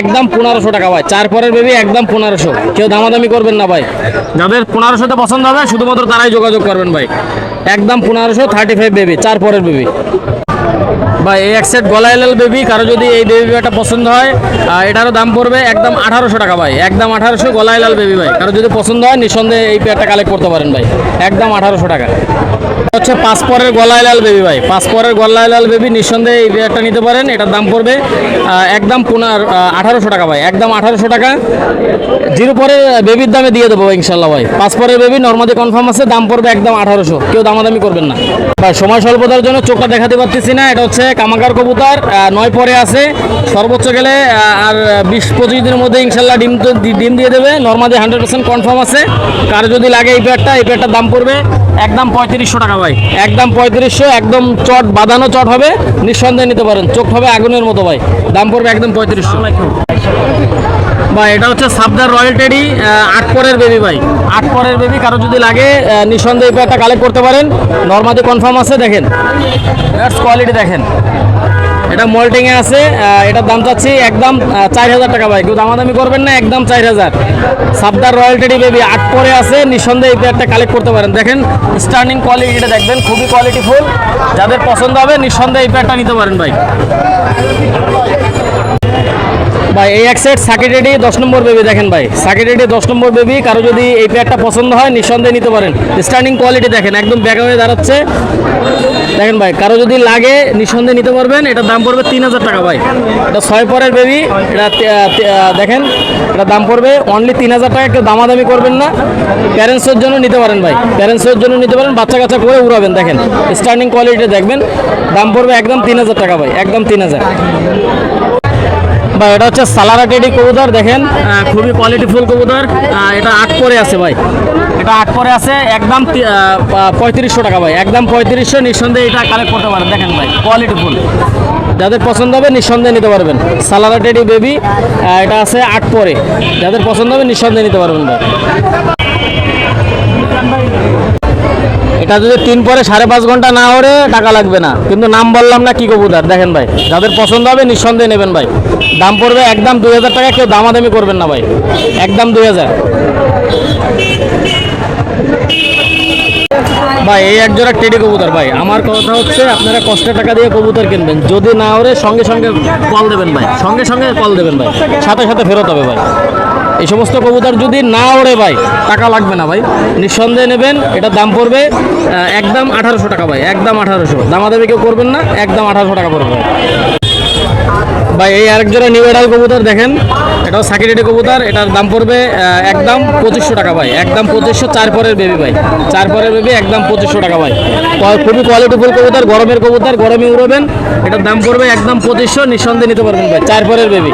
একদম পনেরোশো টাকা ভাই। চার পরের বেবি একদম পনেরোশো। কেউ দামাদামি করবেন না ভাই। যাদের পনেরোশোতে পছন্দ হবে, শুধুমাত্র তারাই যোগাযোগ করবেন ভাই। একদম পনেরোশো থার্টি ফাইভ বেবি চার পরের বেবি বা এই এক সেট গলা এল বেবি কারও যদি এই বেবি বিয়ারটা পছন্দ হয় এটারও দাম পড়বে একদম আঠারোশো টাকা ভাই। একদম আঠারোশো গলা এল বেবি ভাই। কারও যদি পছন্দ হয়, নিঃসন্দেহে এই পেয়ারটা কালেক্ট করতে পারেন ভাই। একদম আঠারোশো টাকা। হচ্ছে পাঁচ পরের গলায় লাল বেবি ভাই। পাঁচ পরের গলায় লাল বেবি নিঃসন্দেহে এই পেয়ারটা নিতে পারেন। এটার দাম পড়বে একদম পুনার আঠারোশো টাকা ভাই, একদম আঠারোশো টাকা। জিরো পরে বেবির দামে দিয়ে দেবো ইনশাল্লাহ ভাই। পাঁচ পরের বেবি নর্মালি কনফার্ম আছে, দাম পড়বে একদম আঠারোশো। কেউ দামাদামি করবেন না। ভাই, সময় স্বল্পতার জন্য চোখটা দেখাতে পারতেছি না। এটা হচ্ছে কামাকার কবুতর নয় পরে আছে। সর্বোচ্চ গেলে আর বিশ পঁচিশ দিনের মধ্যে ইনশাল্লাহ ডিম তো ডিম দিয়ে দেবে। নর্মালি হান্ড্রেড পার্সেন্ট কনফার্ম আছে। কার যদি লাগে এই পেয়ারটা এই পেয়ারটার দাম পড়বে। একদম পঁয়ত্রিশশো টাকা ভাই। একদম পঁয়ত্রিশশো, একদম চট বাঁধানো চট হবে, নিঃসন্দেহে নিতে পারেন। চোখ হবে আগুনের মতো ভাই। দাম পড়বে একদম পঁয়ত্রিশশো। বা এটা হচ্ছে সাবদার রয়্যাল টেডি আট পরের বেবি ভাই। আট পরের বেবি কারও যদি লাগে নিঃসন্দেহে একটা কালেক্ট করতে পারেন। নর্মাদি কনফার্ম আছে, দেখেন। কোয়ালিটি দেখেন। এটা মল্টিং এ আছে এটার দাম চাচ্ছি একদম চার হাজার টাকা ভাই। কেউ দামাদামি করবেন না, একদম চার হাজার। সাবদার রয়্যাল টেডি বেবি আট পরে আছে, নিঃসন্দেহে এই পেয়ারটা কালেক্ট করতে পারেন। দেখেন স্টার্নিং কোয়ালিটিটা দেখবেন, খুবই কোয়ালিটি ফুল যাদের পছন্দ হবে, নিঃসন্দেহে এই পেয়ারটা নিতে পারেন ভাই। ভাই, এই এক সেট সাকিট রেডি, দশ নম্বর বেবি দেখেন ভাই। সাকিট রেডি, দশ নম্বর বেবি কারও যদি এই পেয়ারটা পছন্দ হয়, নিঃসন্দেহে নিতে পারেন। স্টার্নিং কোয়ালিটি দেখেন, একদম ব্যাকা হয়ে দাঁড়াচ্ছে। দেখেন ভাই, কারও যদি লাগে, নিঃসন্দেহে নিতে পারবেন। এটার দাম পড়বে তিন হাজার টাকা ভাই। এটা ছয় পরের বেবি এটা দেখেন এটা দাম পড়বে অনলি তিন হাজার টাকা। কেউ দামাদামি করবেন না। প্যারেন্টসের জন্য নিতে পারেন ভাই। প্যারেন্টসের জন্য নিতে পারেন, বাচ্চা কাচ্চা করে উড়াবেন, দেখেন। স্টার্নিং কোয়ালিটি দেখবেন, দাম পড়বে একদম তিন হাজার টাকা ভাই, একদম তিন হাজার। বা এটা হচ্ছে সালারা টেডি কবুতর, দেখেন খুবই কোয়ালিটিফুল কবুতর এটা আট পরে আছে ভাই। এটা আট পরে আছে, একদম পঁয়ত্রিশশো টাকা ভাই, একদম পঁয়ত্রিশশো, নিঃসন্দেহে এটা কালেক্ট করতে পারেন। দেখেন ভাই কোয়ালিটিফুল যাদের পছন্দ হবে, নিঃসন্দেহে নিতে পারবেন। সালারা টেডি বেবি এটা আছে আট পরে। যাদের পছন্দ হবে, নিঃসন্দেহে নিতে পারবেন ভাই। এটা যদি তিন পরে সাড়ে পাঁচ ঘণ্টা না হলে টাকা লাগবে না। কিন্তু নাম বললাম না, কি কবুতর? দেখেন ভাই, যাদের পছন্দ হবে নিঃসন্দেহে নেবেন ভাই। দাম পড়বে একদম দুই হাজার টাকা, কেউ দামাদামি করবেন না ভাই। একদম দুই হাজার। ভাই, এই এক জোড়া টেডি কবুতর ভাই। আমার কথা হচ্ছে, আপনারা কষ্টের টাকা দিয়ে কবুতর কিনবেন। যদি না ওরে সঙ্গে সঙ্গে কল দেবেন ভাই। সঙ্গে সঙ্গে কল দেবেন ভাই। সাথে সাথে ফেরত হবে ভাই। এই সমস্ত কবুতর যদি না ওড়ে ভাই, টাকা লাগবে না ভাই। নিঃসন্দেহে নেবেন এটার দাম পড়বে একদম আঠারোশো টাকা ভাই, একদম আঠারোশো। দামাদামি কেউ করবেন না, একদম আঠারোশো টাকা পড়বে। ভাই, এই আরেক জোড়া নিউ এডাল কবুতর দেখেন, এটাও সাকিরেটি কবুতর, এটার দাম পড়বে একদম পঁচিশশো টাকা ভাই, একদম পঁচিশশো, চার পরের বেবি ভাই, চার পরের বেবি একদম পঁচিশশো টাকা ভাই। খুবই কোয়ালিটিফুল কবুতর, গরমের কবুতর, গরমে উড়বেন, এটার দাম পড়বে একদম পঁচিশশো, নিঃসন্দেহে নিতে পারবেন ভাই, চার পরের বেবি